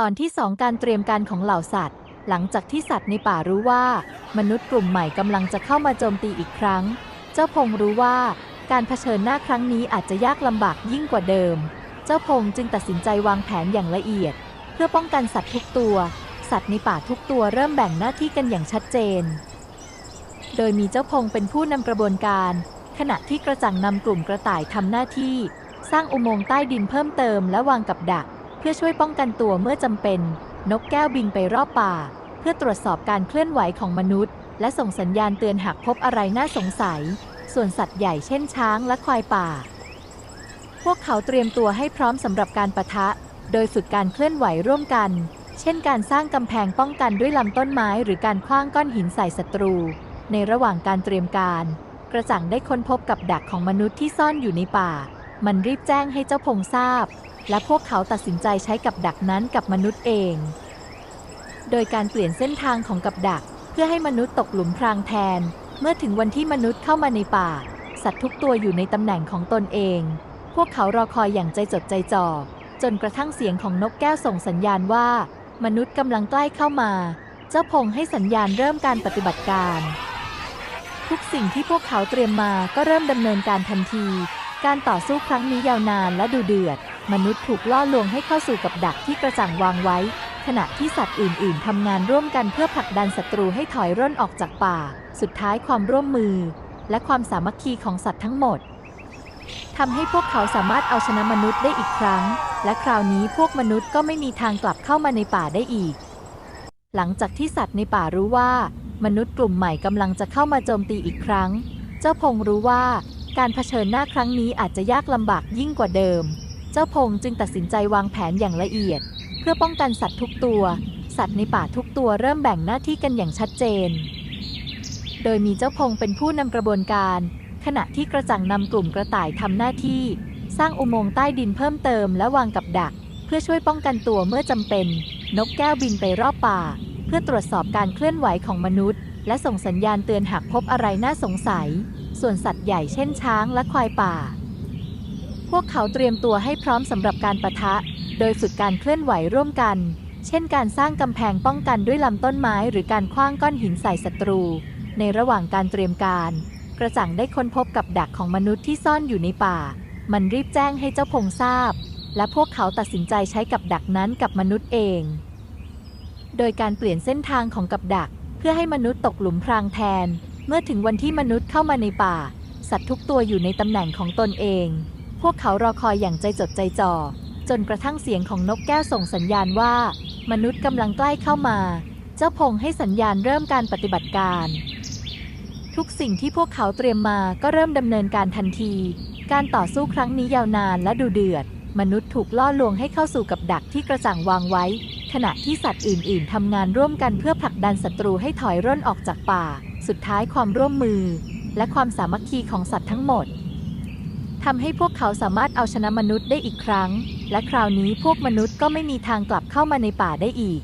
ตอนที่สองการเตรียมการของเหล่าสัตว์ หลังจากที่สัตว์ในป่ารู้ว่า มนุษย์กลุ่มใหม่กำลังจะเข้ามาโจมตีอีกครั้ง เจ้าพงรู้ว่าการเผชิญหน้าครั้งนี้อาจจะยากลำบากยิ่งกว่าเดิม เจ้าพงจึงตัดสินใจวางแผนอย่างละเอียด เพื่อป้องกันสัตว์ทุกตัว สัตว์ในป่าทุกตัวเริ่มแบ่งหน้าที่กันอย่างชัดเจน โดยมีเจ้าพงเป็นผู้นำกระบวนการ ขณะที่กระจังนำกลุ่มกระต่ายทำหน้าที่ สร้างอุโมงค์ใต้ดินเพิ่มเติมและวางกับดัก พื่อช่วยป้องกันตัวเมื่อจำเป็น นกแก้วบินไปรอบป่า เพื่อตรวจสอบการเคลื่อนไหวของมนุษย์ และส่งสัญญาณเตือนหากพบอะไรน่าสงสัย ส่วนสัตว์ใหญ่เช่นช้างและควายป่า พวกเขาเตรียมตัวให้พร้อมสำหรับการปะทะ โดยฝึกการเคลื่อนไหวร่วมกัน เช่นการสร้างกำแพงป้องกันด้วยลำต้นไม้หรือการคว้างก้อนหินใส่ศัตรู ในระหว่างการเตรียมการ กระจังได้ค้นพบกับดักของมนุษย์ที่ซ่อนอยู่ในป่า มันรีบแจ้งให้เจ้าพงทราบ และพวกเขาตัดสินใจใช้กับดักนั้นกับมนุษย์เอง โดยการเปลี่ยนเส้นทางของกับดัก เพื่อให้มนุษย์ตกหลุมพรางแทน เมื่อถึงวันที่มนุษย์เข้ามาในป่า สัตว์ทุกตัวอยู่ในตำแหน่งของตนเอง พวกเขารอคอยอย่างใจจดใจจ่อ จนกระทั่งเสียงของนกแก้วส่งสัญญาณว่า มนุษย์กำลังใกล้เข้ามา เจ้าพงให้สัญญาณเริ่มการปฏิบัติการ ทุกสิ่งที่พวกเขาเตรียมมาก็เริ่มดำเนินการทันที การต่อสู้ครั้งนี้ยาวนานและดูเดือด มนุษย์ถูกล่อลวงให้เข้าสู่กับดักที่กระจังวางไว้ ขณะที่สัตว์อื่น ๆทำงานร่วมกันเพื่อผลักดันศัตรูให้ถอยร่นออกจากป่า สุดท้ายความร่วมมือ และความสามัคคีของสัตว์ทั้งหมดทำให้พวกเขาสามารถเอาชนะมนุษย์ได้อีกครั้ง และคราวนี้พวกมนุษย์ก็ไม่มีทางกลับเข้ามาในป่าได้อีก หลังจากที่สัตว์ในป่ารู้ว่า มนุษย์กลุ่มใหม่กำลังจะเข้ามาโจมตีอีกครั้ง เจ้าพงรู้ว่า การเผชิญหน้าครั้งนี้อาจจะยากลำบากยิ่งกว่าเดิม เจ้าพงจึงตัดสินใจวางแผนอย่างละเอียด เพื่อป้องกันสัตว์ทุกตัว สัตว์ในป่าทุกตัวเริ่มแบ่งหน้าที่กันอย่างชัดเจน โดยมีเจ้าพงเป็นผู้นำกระบวนการ ขณะที่กระจังนำกลุ่มกระต่ายทำหน้าที่ สร้างอุโมงค์ใต้ดินเพิ่มเติมและวางกับดัก เพื่อช่วยป้องกันตัวเมื่อจำเป็น นกแก้วบินไปรอบป่า เพื่อตรวจสอบการเคลื่อนไหวของมนุษย์ และส่งสัญญาณเตือนหากพบอะไรน่าสงสัย ส่วนสัตว์ใหญ่เช่นช้างและควายป่า พวกเขาเตรียมตัวให้พร้อมสำหรับการปะทะ โดยฝึกการเคลื่อนไหวร่วมกัน เช่นการสร้างกำแพงป้องกันด้วยลำต้นไม้หรือการคว้างก้อนหินใส่ศัตรู ในระหว่างการเตรียมการ กระจังได้ค้นพบกับดักของมนุษย์ที่ซ่อนอยู่ในป่า มันรีบแจ้งให้เจ้าพงทราบ และพวกเขาตัดสินใจใช้กับดักนั้นกับมนุษย์เอง โดยการเปลี่ยนเส้นทางของกับดัก เพื่อให้มนุษย์ตกหลุมพรางแทน เมื่อถึงวันที่มนุษย์เข้ามาในป่า สัตว์ทุกตัวอยู่ในตำแหน่งของตนเอง พวกเขารอคอยอย่างใจจดใจจ่อ จนกระทั่งเสียงของนกแก้วส่งสัญญาณว่า มนุษย์กำลังใกล้เข้ามา เจ้าพงให้สัญญาณเริ่มการปฏิบัติการ ทุกสิ่งที่พวกเขาเตรียมมาก็เริ่มดำเนินการทันที การต่อสู้ครั้งนี้ยาวนานและดูเดือด มนุษย์ถูกล่อลวงให้เข้าสู่กับดักที่กระจังวางไว้ ขณะที่สัตว์อื่น ๆทำงานร่วมกันเพื่อผลักดันศัตรูให้ถอยร่นออกจากป่า สุดท้ายความร่วมมือ และความสามัคคีของสัตว์ทั้งหมดทำให้พวกเขาสามารถเอาชนะมนุษย์ได้อีกครั้ง และคราวนี้พวกมนุษย์ก็ไม่มีทางกลับเข้ามาในป่าได้อีก